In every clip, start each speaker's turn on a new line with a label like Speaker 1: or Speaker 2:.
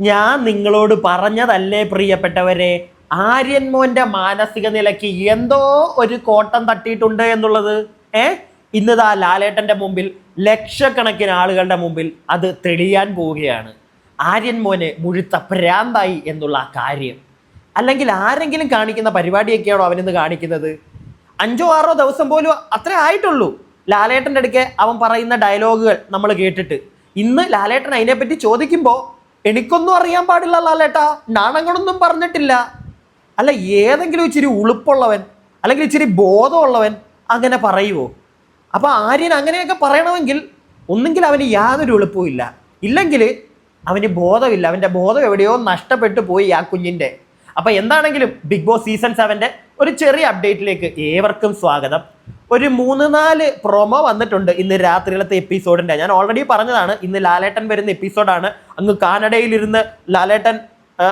Speaker 1: ഞാൻ നിങ്ങളോട് പറഞ്ഞതല്ലേ പ്രിയപ്പെട്ടവരെ? ആര്യന്മോന്റെ മാനസിക നിലയ്ക്ക് എന്തോ ഒരു കോട്ടം തട്ടിയിട്ടുണ്ട് എന്നുള്ളത്. ഏ? ഇന്നിതാ ലാലേട്ടന്റെ മുമ്പിൽ ലക്ഷക്കണക്കിന് ആളുകളുടെ മുമ്പിൽ അത് തെളിയാൻ പോവുകയാണ്. ആര്യൻമോനെ മുഴുത്ത പ്രാന്തായി എന്നുള്ള കാര്യം. അല്ലെങ്കിൽ ആരെങ്കിലും കാണിക്കുന്ന പരിപാടിയൊക്കെയാണോ അവനിന്ന് കാണിക്കുന്നത്? അഞ്ചോ ആറോ ദിവസം പോലും അത്രേ ആയിട്ടുള്ളൂ. ലാലേട്ടന്റെ അടുക്കെ അവൻ പറയുന്ന ഡയലോഗുകൾ നമ്മൾ കേട്ടിട്ട്. ഇന്ന് ലാലേട്ടൻ അതിനെപ്പറ്റി ചോദിക്കുമ്പോൾ എനിക്കൊന്നും അറിയാൻ പാടില്ല ലാലേട്ടാ. നാണങ്ങളൊന്നും പറഞ്ഞിട്ടില്ല. അല്ല ഏതെങ്കിലും ഇച്ചിരി ഉളുപ്പുള്ളവൻ അല്ലെങ്കിൽ ഇച്ചിരി ബോധമുള്ളവൻ അങ്ങനെ പറയുമോ അപ്പോൾ ആര്യൻ അങ്ങനെയൊക്കെ പറയണമെങ്കിൽ ഒന്നെങ്കിൽ അവന് യാതൊരു എളുപ്പവും ഇല്ല. ഇല്ലെങ്കിൽ അവന് ബോധമില്ല. അവന്റെ ബോധം എവിടെയോ നഷ്ടപ്പെട്ടു പോയി ആ കുഞ്ഞിന്റെ അപ്പോൾ എന്താണെങ്കിലും ബിഗ് ബോസ് സീസൺ സെവന്റെ ഒരു ചെറിയ അപ്ഡേറ്റിലേക്ക് ഏവർക്കും സ്വാഗതം. ഒരു മൂന്ന് നാല് പ്രൊമോ വന്നിട്ടുണ്ട് ഇന്ന് രാത്രിയിലത്തെ എപ്പിസോഡിന്റെ ഞാൻ ഓൾറെഡി പറഞ്ഞതാണ് ഇന്ന് ലാലേട്ടൻ വരുന്ന എപ്പിസോഡാണ് അങ്ങ് കാനഡയിലിരുന്ന് ലാലേട്ടൻ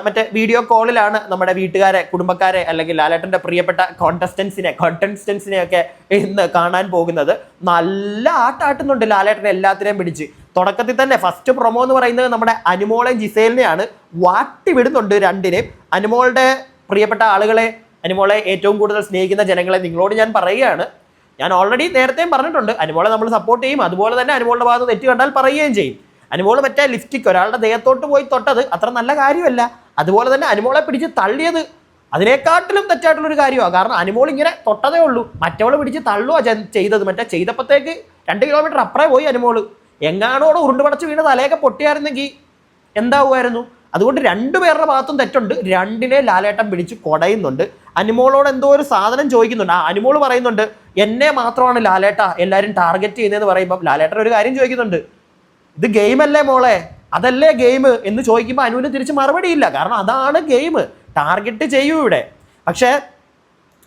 Speaker 1: മറ്റേ വീഡിയോ കോളിലാണ് നമ്മുടെ വീട്ടുകാരെ കുടുംബക്കാരെ അല്ലെങ്കിൽ ലാലേട്ടന്റെ പ്രിയപ്പെട്ട കോണ്ടസ്റ്റൻസിനെ കോണ്ടസ്റ്റൻസിനെ ഒക്കെ ഇന്ന് കാണാൻ പോകുന്നത്. നല്ല ആട്ടാട്ടുന്നുണ്ട് ലാലേട്ടൻ എല്ലാത്തിനെയും പിടിച്ച്. തുടക്കത്തിൽ തന്നെ ഫസ്റ്റ് പ്രൊമോ എന്ന് പറയുന്നത് നമ്മുടെ അനുമോളെയും ജിസേലിനെയാണ്. വാട്ടി വിടുന്നുണ്ട് രണ്ടിനെയും. അനുമോളുടെ പ്രിയപ്പെട്ട ആളുകളെ അനുമോളെ ഏറ്റവും കൂടുതൽ സ്നേഹിക്കുന്ന ജനങ്ങളെ നിങ്ങളോട് ഞാൻ പറയുകയാണ്. ഞാൻ ഓൾറെഡി നേരത്തെയും പറഞ്ഞിട്ടുണ്ട് അനുമോളെ നമ്മൾ സപ്പോർട്ട് ചെയ്യും അതുപോലെ തന്നെ അനുമോളുടെ ഭാഗത്ത് തെറ്റ് കണ്ടാൽ പറയുകയും ചെയ്യും. അനുമോൾ മറ്റേ ലിഫ്റ്റിക്ക് ഒരാളുടെ ദേഹത്തോട്ട് പോയി തൊട്ടത് അത്ര നല്ല കാര്യമല്ല. അതുപോലെ തന്നെ അനുമോളെ പിടിച്ച് തള്ളിയത് അതിനെക്കാട്ടിലും തെറ്റായിട്ടുള്ളൊരു കാര്യമാണ് കാരണം അനുമോൾ ഇങ്ങനെ തൊട്ടതേ ഉള്ളൂ. മറ്റവളെ പിടിച്ച് തള്ളുക ചെയ്തത്. മറ്റേ ചെയ്തപ്പോഴത്തേക്ക് രണ്ട് കിലോമീറ്റർ അപ്പുറേ പോയി അനുമോൾ എങ്ങാണോ ഉരുണ്ട് പടച്ച് വീണ് തലയൊക്കെ പൊട്ടിയായിരുന്നെങ്കിൽ എന്താവുമായിരുന്നു? അതുകൊണ്ട് രണ്ടുപേരുടെ ഭാഗത്തും തെറ്റുണ്ട്. രണ്ടിനെ ലാലേട്ടം പിടിച്ച് കൊടയുന്നുണ്ട്. അനുമോളോട് എന്തോ ഒരു സാധനം ചോദിക്കുന്നുണ്ട്. ആ അനുമോൾ പറയുന്നുണ്ട് എന്നെ മാത്രമാണ് ലാലേട്ട എല്ലാവരും ടാർഗറ്റ് ചെയ്യുന്നതെന്ന് പറയുമ്പോൾ ലാലേട്ടൻ ഒരു കാര്യം ചോദിക്കുന്നുണ്ട്. ഇത് ഗെയിം അല്ലേ മോളെ? അതല്ലേ ഗെയിം എന്ന് ചോദിക്കുമ്പോൾ അനുവിന് തിരിച്ച് മറുപടിയില്ല കാരണം അതാണ് ഗെയിം ടാർഗറ്റ് ചെയ്യൂ ഇവിടെ. പക്ഷേ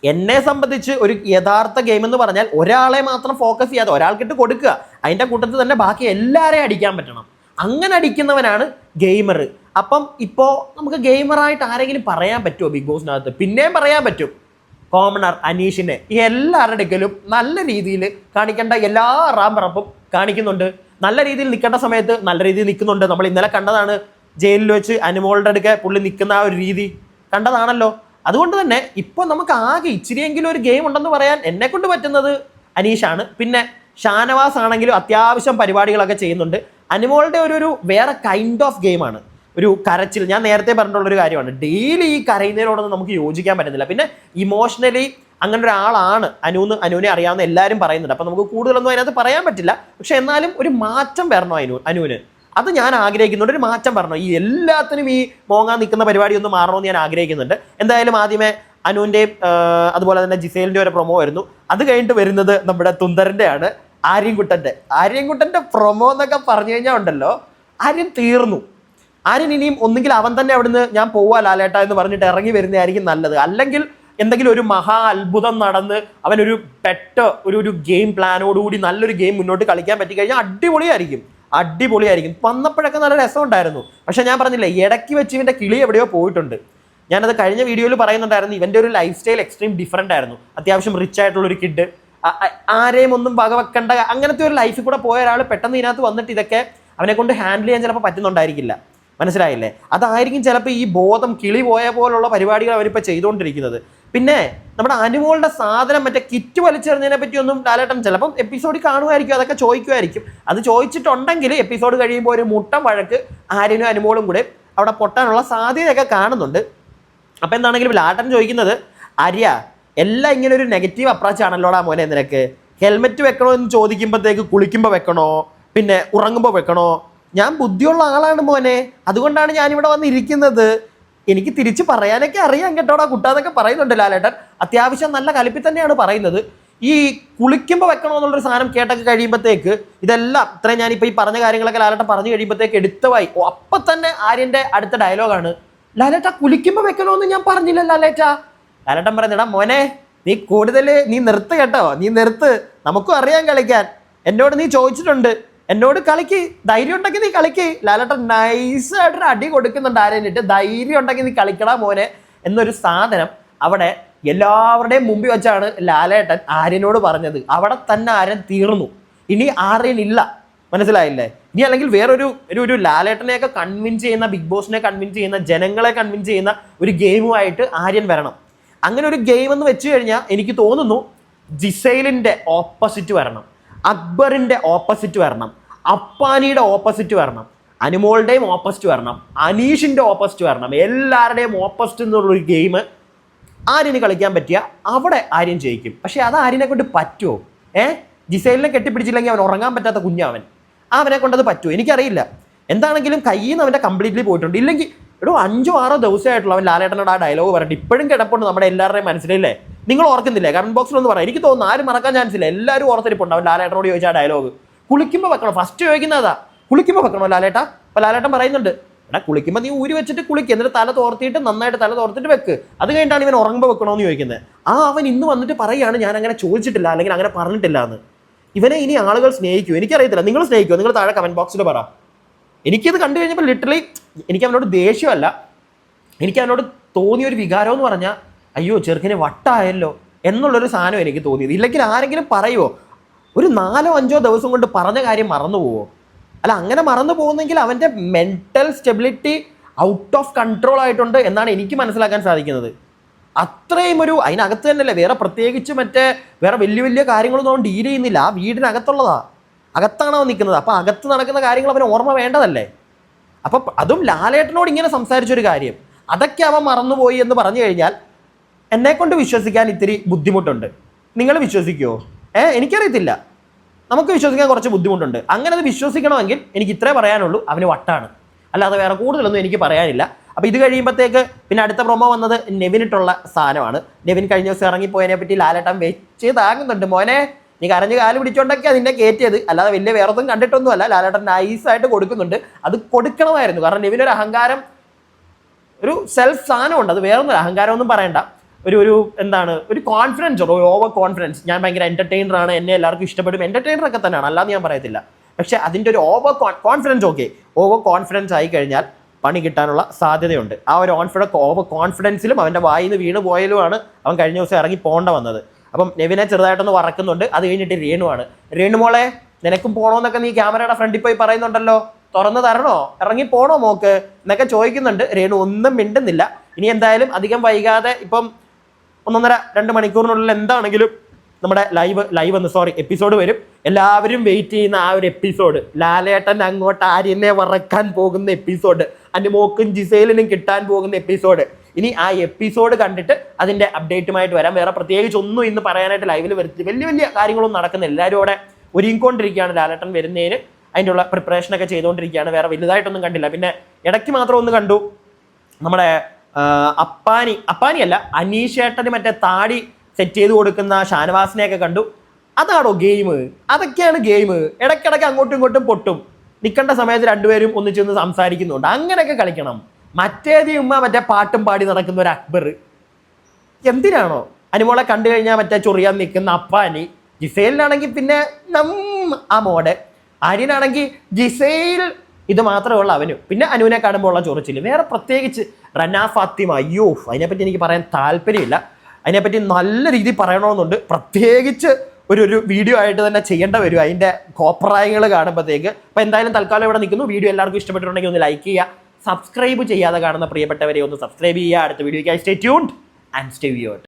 Speaker 1: എന്നെ സംബന്ധിച്ച് ഒരു യഥാർത്ഥ ഗെയിം എന്ന് പറഞ്ഞാൽ ഒരാളെ മാത്രം ഫോക്കസ് ചെയ്യാതെ ഒരാൾക്കിട്ട് കൊടുക്കുക. അതിന്റെ കൂട്ടത്തിൽ തന്നെ ബാക്കി എല്ലാവരെയും അടിക്കാൻ പറ്റണം. അങ്ങനെ അടിക്കുന്നവനാണ് ഗെയിമർ അപ്പം ഇപ്പോൾ നമുക്ക് ഗെയിമറായിട്ട് ആരെങ്കിലും പറയാൻ പറ്റുമോ ബിഗ് ബോസിനകത്ത് പിന്നെയും പറയാൻ പറ്റും. കോമണർ അനീഷിനെ ഈ നല്ല രീതിയിൽ കാണിക്കേണ്ട എല്ലാ റാമ്പറപ്പും കാണിക്കുന്നുണ്ട്. നല്ല രീതിയിൽ നിൽക്കേണ്ട സമയത്ത് നല്ല രീതിയിൽ നിൽക്കുന്നുണ്ട്. നമ്മൾ ഇന്നലെ കണ്ടതാണ് ജയിലിൽ വെച്ച് അനുമോളുടെ അടുക്കെ പുള്ളി നിൽക്കുന്ന ആ ഒരു രീതി. കണ്ടതാണല്ലോ. അതുകൊണ്ട് തന്നെ ഇപ്പോൾ നമുക്ക് ആകെ ഇച്ചിരിയെങ്കിലും ഒരു ഗെയിം ഉണ്ടെന്ന് പറയാൻ എന്നെ കൊണ്ട് പറ്റുന്നത് അനീഷാണ്. പിന്നെ ഷാനവാസ് ആണെങ്കിലും അത്യാവശ്യം പരിപാടികളൊക്കെ ചെയ്യുന്നുണ്ട്. അനുമോളുടെ ഒരു ഒരു വേറെ കൈൻഡ് ഓഫ് ഗെയിമാണ് ഒരു കരച്ചിൽ. ഞാൻ നേരത്തെ പറഞ്ഞിട്ടുള്ള ഒരു കാര്യമാണ്. ഡെയിലി ഈ കരയുന്നതിനോടൊന്നും നമുക്ക് യോജിക്കാൻ പറ്റുന്നില്ല പിന്നെ ഇമോഷണലി അങ്ങനെ ഒരാളാണ് അനുന്ന് അനുവിനെ അറിയാവുന്ന എല്ലാവരും പറയുന്നുണ്ട്. അപ്പം നമുക്ക് കൂടുതലൊന്നും അതിനകത്ത് പറയാൻ പറ്റില്ല. പക്ഷെ എന്നാലും ഒരു മാറ്റം വരണോ അനു അനുവിന്. അത് ഞാൻ ആഗ്രഹിക്കുന്നുണ്ട്. ഒരു മാറ്റം പറഞ്ഞു ഈ എല്ലാത്തിനും ഈ മോങ്ങാൻ നിൽക്കുന്ന പരിപാടി ഒന്ന് മാറണമെന്ന് ഞാൻ ആഗ്രഹിക്കുന്നുണ്ട്. എന്തായാലും ആദ്യമേ അനുവിന്റെയും അതുപോലെ തന്നെ ജിസേലിന്റെ ഒരു പ്രൊമോ ആയിരുന്നു അത് കഴിഞ്ഞിട്ട് വരുന്നത് നമ്മുടെ തുന്തരന്റെ ആണ് ആര്യൻകുട്ടന്റെ ആര്യൻകുട്ടന്റെ പ്രൊമോ എന്നൊക്കെ പറഞ്ഞു കഴിഞ്ഞാൽ ഉണ്ടല്ലോ ആര്യൻ തീർന്നു. ആര്യൻ ഇനിയും ഒന്നുകിൽ അവൻ തന്നെ അവിടുന്ന് ഞാൻ പോവാ ലാലേട്ട എന്ന് പറഞ്ഞിട്ട് ഇറങ്ങി വരുന്നതായിരിക്കും നല്ലത്. അല്ലെങ്കിൽ എന്തെങ്കിലും ഒരു മഹാ അത്ഭുതം നടന്ന് അവനൊരു പെട്ട ഒരു ഒരു ഗെയിം പ്ലാനോടുകൂടി നല്ലൊരു ഗെയിം മുന്നോട്ട് കളിക്കാൻ പറ്റി കഴിഞ്ഞാൽ അടിപൊളിയായിരിക്കും. അടിപൊളിയായിരിക്കും. വന്നപ്പോഴൊക്കെ നല്ല രസമുണ്ടായിരുന്നു പക്ഷെ ഞാൻ പറഞ്ഞില്ലേ ഇടയ്ക്ക് വെച്ച് ഇവന്റെ കിളി എവിടെയോ പോയിട്ടുണ്ട്. ഞാനത് കഴിഞ്ഞ വീഡിയോയിൽ പറയുന്നുണ്ടായിരുന്നു ഇവന്റെ ഒരു ലൈഫ് സ്റ്റൈൽ എക്സ്ട്രീം ഡിഫറെന്റ് ആയിരുന്നു. അത്യാവശ്യം റിച്ച് ആയിട്ടുള്ളൊരു കിഡ് ആരെയും ഒന്നും വകവെക്കേണ്ട അങ്ങനത്തെ ഒരു ലൈഫിൽ കൂടെ പോയ ഒരാൾ പെട്ടെന്ന് ഇതിനകത്ത് വന്നിട്ട് ഇതൊക്കെ അവനെ കൊണ്ട് ഹാൻഡിൽ ചെയ്യാൻ ചിലപ്പോൾ പറ്റുന്നുണ്ടായിരിക്കില്ല. മനസ്സിലായില്ലേ? അതായിരിക്കും ചിലപ്പോൾ ഈ ബോധം കിളി പോയ പോലുള്ള പരിപാടികൾ അവരിപ്പോൾ ചെയ്തുകൊണ്ടിരിക്കുന്നത്. പിന്നെ നമ്മുടെ അനുമോളുടെ സാധനം മറ്റേ കിറ്റ് വലിച്ചെറിഞ്ഞതിനെ പറ്റിയൊന്നും ലാലേട്ടൻ ചിലപ്പം എപ്പിസോഡിൽ കാണുമായിരിക്കും അതൊക്കെ ചോദിക്കുമായിരിക്കും. അത് ചോദിച്ചിട്ടുണ്ടെങ്കിൽ എപ്പിസോഡ് കഴിയുമ്പോൾ ഒരു മുട്ടം വഴക്ക് ആര്യനും അനുമോളും കൂടെ അവിടെ പൊട്ടാനുള്ള സാധ്യതയൊക്കെ കാണുന്നുണ്ട്. അപ്പോൾ എന്താണെങ്കിലും ലാട്ടൻ ചോദിക്കുന്നത് ആര്യ എല്ലാം ഇങ്ങനെ ഒരു നെഗറ്റീവ് അപ്രോച്ച് ആണല്ലോടാ മോനെ നിനക്ക്. ഹെൽമെറ്റ് വെക്കണോ എന്ന് ചോദിക്കുമ്പോഴത്തേക്ക് കുളിക്കുമ്പോൾ വെക്കണോ? പിന്നെ ഉറങ്ങുമ്പോൾ വെക്കണോ? ഞാൻ ബുദ്ധിയുള്ള ആളാണ് മോനെ. അതുകൊണ്ടാണ് ഞാനിവിടെ വന്നിരിക്കുന്നത്. എനിക്ക് തിരിച്ച് പറയാനൊക്കെ അറിയാം കേട്ടോടാ കുട്ടാന്നൊക്കെ പറയുന്നുണ്ട് ലാലേട്ടൻ. അത്യാവശ്യം നല്ല കലിപ്പിൽ തന്നെയാണ് പറയുന്നത്. ഈ കുളിക്കുമ്പോൾ വെക്കണമെന്നുള്ളൊരു സാധനം കേട്ടൊക്കെ കഴിയുമ്പോഴത്തേക്ക് ഇതെല്ലാം ഇത്രയും ഞാനിപ്പോൾ ഈ പറഞ്ഞ കാര്യങ്ങളൊക്കെ ലാലേട്ടൻ പറഞ്ഞു കഴിയുമ്പോഴത്തേക്ക് എടുത്തവായി. അപ്പം തന്നെ ആര്യന്റെ അടുത്ത ഡയലോഗാണ്. ലാലേട്ട കുളിക്കുമ്പോൾ വെക്കണമെന്ന് ഞാൻ പറഞ്ഞില്ല ലാലേട്ട. ലാലേട്ടൻ പറയുന്നടാ മോനെ നീ കൂടുതൽ നീ നിർത്ത് കേട്ടോ. നീ നിർത്ത്. നമുക്കും അറിയാൻ കളിക്കാൻ. എന്നോട് നീ ചോദിച്ചിട്ടുണ്ട്. എന്നോട് കളിക്ക് ധൈര്യം ഉണ്ടെങ്കിൽ നീ കളിക്ക്. ലാലേട്ടൻ നൈസായിട്ടൊരു അടി കൊടുക്കുന്നുണ്ട് ആരെന്നിട്ട് ധൈര്യം ഉണ്ടെങ്കിൽ നീ കളിക്കടാ മോനെ എന്നൊരു സാധനം അവിടെ എല്ലാവരുടെയും മുമ്പിൽ വെച്ചാണ് ലാലേട്ടൻ ആര്യനോട് പറഞ്ഞത്. അവിടെ തന്നെ ആര്യൻ തീർന്നു. ഇനി ആര്യനില്ല മനസ്സിലായില്ലേ? ഇനി അല്ലെങ്കിൽ വേറൊരു ഒരു ഒരു ലാലേട്ടനെയൊക്കെ കൺവിൻസ് ചെയ്യുന്ന ബിഗ് ബോസിനെ കൺവിൻസ് ചെയ്യുന്ന ജനങ്ങളെ കൺവിൻസ് ചെയ്യുന്ന ഒരു ഗെയിമുമായിട്ട് ആര്യൻ വരണം. അങ്ങനെ ഒരു ഗെയിം എന്ന് വെച്ച് കഴിഞ്ഞാൽ എനിക്ക് തോന്നുന്നു ജിസൈലിന്റെ ഓപ്പോസിറ്റ് വരണം. അക്ബറിന്റെ ഓപ്പോസിറ്റ് വരണം അപ്പാനിയുടെ ഓപ്പോസിറ്റ് വരണം അനുമോളുടെയും ഓപ്പോസിറ്റ് വരണം അനീഷിന്റെ ഓപ്പോസിറ്റ് വരണം എല്ലാവരുടെയും ഓപ്പോസിറ്റ് എന്നുള്ളൊരു ഗെയിം ആര്യന് കളിക്കാൻ പറ്റിയ അവിടെ ആര്യൻ ജയിക്കും. പക്ഷേ അത് ആര്യനെ കൊണ്ട് പറ്റുമോ ഏ? ജിസൈലിനെ കെട്ടിപ്പിടിച്ചില്ലെങ്കിൽ അവൻ ഉറങ്ങാൻ പറ്റാത്ത കുഞ്ഞവൻ. അവനെ കൊണ്ടത് പറ്റുമോ എനിക്കറിയില്ല. എന്താണെങ്കിലും കയ്യിൽ നിന്ന് അവന്റെ കംപ്ലീറ്റ്ലി പോയിട്ടുണ്ട്. ഇല്ലെങ്കിൽ എടോ അഞ്ചോ ആറോ ദിവസമായിട്ടുള്ള അവൻ ലാലേട്ടനോട് ആ ഡയലോഗ് പറഞ്ഞിട്ട് ഇപ്പോഴും കിടപ്പുണ്ട് നമ്മുടെ എല്ലാവരുടെയും മനസ്സിലല്ലേ? നിങ്ങൾ ഓർക്കുന്നില്ലേ? കമന്റ് ബോക്സിൽ ഒന്ന് പറയാം എനിക്ക് തോന്നുന്നു ആരും മറക്കാൻ ചാൻസ് ഇല്ല. എല്ലാവരും ഓർത്തിരിപ്പുണ്ട്. അവൻ ലാലേട്ടനോട് ചോദിച്ച ഡയലോഗ് കുളിക്കുമ്പോൾ വെക്കണം. ഫസ്റ്റ് ചോദിക്കുന്നതാ കുളിക്കുമ്പോൾ വെക്കണോ ലാലേട്ട? അപ്പൊ ലാലേട്ടൻ പറയുന്നുണ്ട് എടാ കുളിക്കുമ്പോൾ നീ ഊരി വെച്ചിട്ട് കുളിക്കുക എന്നിട്ട് തല തോർത്തിയിട്ട് നന്നായിട്ട് തല തോർത്തിട്ട് വെക്ക്. അത് കഴിഞ്ഞിട്ടാണ് ഇവൻ ഉറങ്ങുമ്പോൾ വെക്കണമെന്ന് ചോദിക്കുന്നത് ആ അവൻ ഇന്ന് വന്നിട്ട് പറയുകയാണ് ഞാൻ അങ്ങനെ ചോദിച്ചിട്ടില്ല. അല്ലെങ്കിൽ അങ്ങനെ പറഞ്ഞിട്ടില്ല എന്ന് ഇവനെ ഇനി ആളുകൾ സ്നേഹിക്കൂ? എനിക്കറിയത്തില്ല. നിങ്ങൾ സ്നേഹിക്കുമോ നിങ്ങൾ താഴെ കമന്റ് ബോക്സിൽ പറ. എനിക്കിത് കണ്ടു കഴിഞ്ഞപ്പോൾ ലിറ്ററലി എനിക്ക് അവനോട് ദേഷ്യമല്ല. എനിക്ക് അവനോട് തോന്നിയ ഒരു വികാരം എന്ന് പറഞ്ഞാൽ അയ്യോ ചെറുക്കിന് വട്ടായല്ലോ എന്നുള്ളൊരു സാധനം എനിക്ക് തോന്നിയത്. ഇല്ലെങ്കിൽ ആരെങ്കിലും പറയുമോ ഒരു നാലോ അഞ്ചോ ദിവസം കൊണ്ട് പറഞ്ഞ കാര്യം മറന്നു പോവോ? അല്ല അങ്ങനെ മറന്നു പോകുന്നെങ്കിൽ അവന്റെ mental stability out of control ആയിട്ടുണ്ട് എന്നാണ് എനിക്ക് മനസ്സിലാക്കാൻ സാധിക്കുന്നത്. അത്രയും ഒരു അതിനകത്ത് തന്നെയല്ലേ വേറെ പ്രത്യേകിച്ച് മറ്റേ വേറെ വലിയ വലിയ കാര്യങ്ങളൊന്നും അവൻ ഡീൽ ചെയ്യുന്നില്ല. ആ വീടിനകത്തുള്ളതാ. അകത്താണ് അവൻ നിൽക്കുന്നത്. അപ്പോൾ അകത്ത് നടക്കുന്ന കാര്യങ്ങൾ അവന് ഓർമ്മ വേണ്ടതല്ലേ? അപ്പം അതും ലാലേട്ടനോട് ഇങ്ങനെ സംസാരിച്ചൊരു കാര്യം. അതൊക്കെ അവൻ മറന്നുപോയി എന്ന് പറഞ്ഞു കഴിഞ്ഞാൽ എന്നെ കൊണ്ട് വിശ്വസിക്കാൻ ഇത്തിരി ബുദ്ധിമുട്ടുണ്ട്. നിങ്ങൾ വിശ്വസിക്കുമോ ഏ എനിക്കറിയത്തില്ല. നമുക്ക് വിശ്വസിക്കാൻ കുറച്ച് ബുദ്ധിമുട്ടുണ്ട്. അങ്ങനെ അത് വിശ്വസിക്കണമെങ്കിൽ എനിക്ക് ഇത്രേ പറയാനുള്ളൂ. അവന് വട്ടാണ്. അല്ലാതെ വേറെ കൂടുതലൊന്നും എനിക്ക് പറയാനില്ല. അപ്പോൾ ഇത് കഴിയുമ്പോഴത്തേക്ക് പിന്നെ അടുത്ത പ്രൊമോ വന്നത് നെവിനിട്ടുള്ള സാധനമാണ്. നെവിൻ കഴിഞ്ഞ ദിവസം ഇറങ്ങിപ്പോയതിനെ പറ്റി ലാലേട്ടൻ വെച്ച് താങ്ങുന്നുണ്ട്. മോനെ നീ കരഞ്ഞ് കാൽ പിടിച്ചോണ്ടൊക്കെ അതിന്റെ കയറ്റിയത് അല്ലാതെ വലിയ വേറെ ഒന്നും കണ്ടിട്ടൊന്നുമല്ല. ലാലേട്ടൻ നൈസായിട്ട് കൊടുക്കുന്നുണ്ട്. അത് കൊടുക്കണമായിരുന്നു. കാരണം നെവിനൊരു അഹങ്കാരം ഒരു സെൽഫ് സാധനമുണ്ട് അത് വേറൊന്നും അഹങ്കാരമൊന്നും പറയണ്ട. ഒരു ഒരു എന്താണ് ഒരു കോൺഫിഡൻസ് ഒരു ഓവർ കോൺഫിഡൻസ് ഞാൻ ഭയങ്കര എന്റർടൈനർ ആണ് എന്നെ എല്ലാവർക്കും ഇഷ്ടപ്പെടും. എന്റർടൈനർ ഒക്കെ തന്നെയാണ് അല്ലാതെ ഞാൻ പറയത്തില്ല. പക്ഷേ അതിന്റെ ഒരു over confidence okay over confidence ആയി കഴിഞ്ഞാൽ പണി കിട്ടാനുള്ള സാധ്യതയുണ്ട്. ആ ഒരു ഓൺഫിഡ ഓവർ കോൺഫിഡൻസിലും അവന്റെ വായിൽ നിന്ന് വീണ് പോയാലുമാണ് അവൻ കഴിഞ്ഞ ദിവസം ഇറങ്ങി പോകേണ്ട വന്നത്. അപ്പം നെവിനെ ചെറുതായിട്ടൊന്ന് വറക്കുന്നുണ്ട്. അത് കഴിഞ്ഞിട്ട് രേണുവാണ്. രേണു മോളെ നിനക്കും പോകണമെന്നൊക്കെ നീ ക്യാമറയുടെ ഫ്രണ്ടിൽ പോയി പറയുന്നുണ്ടല്ലോ? തുറന്നു തരണോ? ഇറങ്ങി പോണോ മോക്ക്? എന്നൊക്കെ ചോദിക്കുന്നുണ്ട്. രേണു ഒന്നും മിണ്ടുന്നില്ല. ഇനി എന്തായാലും അധികം വൈകാതെ ഇപ്പം ഒന്നൊന്നര രണ്ട് മണിക്കൂറിനുള്ളിൽ എന്താണെങ്കിലും നമ്മുടെ ലൈവ് ലൈവ് എന്ന് സോറി എപ്പിസോഡ് വരും. എല്ലാവരും വെയിറ്റ് ചെയ്യുന്ന ആ ഒരു എപ്പിസോഡ് ലാലേട്ടൻ അങ്ങോട്ട് ആര്യനെ വറക്കാൻ പോകുന്ന എപ്പിസോഡ് അനുമോക്കും ജിസേലിനും കിട്ടാൻ പോകുന്ന എപ്പിസോഡ് ഇനി ആ എപ്പിസോഡ് കണ്ടിട്ട് അതിന്റെ അപ്ഡേറ്റുമായിട്ട് വരാം. വേറെ പ്രത്യേകിച്ച് ഒന്നും ഇന്ന് പറയാനായിട്ട് ലൈവിൽ വരുത്തി വലിയ വലിയ കാര്യങ്ങളൊന്നും നടക്കുന്നില്ല. എല്ലാവരും അവിടെ ഒരുങ്ങിക്കൊണ്ടിരിക്കുകയാണ് ലാലേട്ടൻ വരുന്നതിന്. അതിന്റെ ഉള്ള പ്രിപ്പറേഷനൊക്കെ ചെയ്തുകൊണ്ടിരിക്കുകയാണ്. വേറെ വലുതായിട്ടൊന്നും കണ്ടില്ല. പിന്നെ ഇടയ്ക്ക് മാത്രം ഒന്ന് കണ്ടു. നമ്മുടെ അപ്പാനി അപ്പാനിയല്ല അനീഷേട്ടന് മറ്റേ താടി സെറ്റ് ചെയ്ത് കൊടുക്കുന്ന ഷാനവാസിനെയൊക്കെ കണ്ടു. അതാണോ ഗെയിം അതൊക്കെയാണ് ഗെയിം ഇടയ്ക്കിടയ്ക്ക് അങ്ങോട്ടും ഇങ്ങോട്ടും പൊട്ടും. നിൽക്കേണ്ട സമയത്ത് രണ്ടുപേരും ഒന്നിച്ചൊന്ന് സംസാരിക്കുന്നുണ്ട്. അങ്ങനെയൊക്കെ കളിക്കണം. മറ്റേത് ഉമ്മ മറ്റേ പാട്ടും പാടി നടക്കുന്ന ഒരു അക്ബർ. എന്തിനാണോ? അനുമോളെ കണ്ടു കഴിഞ്ഞാൽ മറ്റേ ചൊറിയാൻ നിൽക്കുന്ന അപ്പാനി. ജിസൈലിനാണെങ്കിൽ പിന്നെ നം ആ മോഡ് ആര്യനാണെങ്കിൽ ജിസൈൽ ഇത് മാത്രമേ ഉള്ളൂ അവനും. പിന്നെ അനുവിനെ കാണുമ്പോൾ ഉള്ള ചൊറിച്ചിൽ വേറെ പ്രത്യേകിച്ച് റനാ ഫാത്തിമ. അയ്യോ അതിനെപ്പറ്റി എനിക്ക് പറയാൻ താല്പര്യമില്ല. അതിനെപ്പറ്റി നല്ല രീതിയിൽ പറയണമെന്നുണ്ട്. പ്രത്യേകിച്ച് ഒരു ഒരു വീഡിയോ ആയിട്ട് തന്നെ ചെയ്യേണ്ട വരും. അതിന്റെ കോപ്രായങ്ങൾ കാണുമ്പോഴത്തേക്ക്. അപ്പോൾ എന്തായാലും തൽക്കാലം ഇവിടെ നിൽക്കുന്നു. വീഡിയോ എല്ലാവർക്കും ഇഷ്ടപ്പെട്ടിട്ടുണ്ടെങ്കിൽ ഒന്ന് ലൈക്ക് ചെയ്യുക. സബ്സ്ക്രൈബ് ചെയ്യാതെ കാണുന്ന പ്രിയപ്പെട്ടവരെ ഒന്ന് സബ്സ്ക്രൈബ് ചെയ്യുക. അടുത്ത വീഡിയോയ്ക്കായി സ്റ്റേ ട്യൂൺഡ് ആൻഡ് സ്റ്റേ വ്യൂട്ട്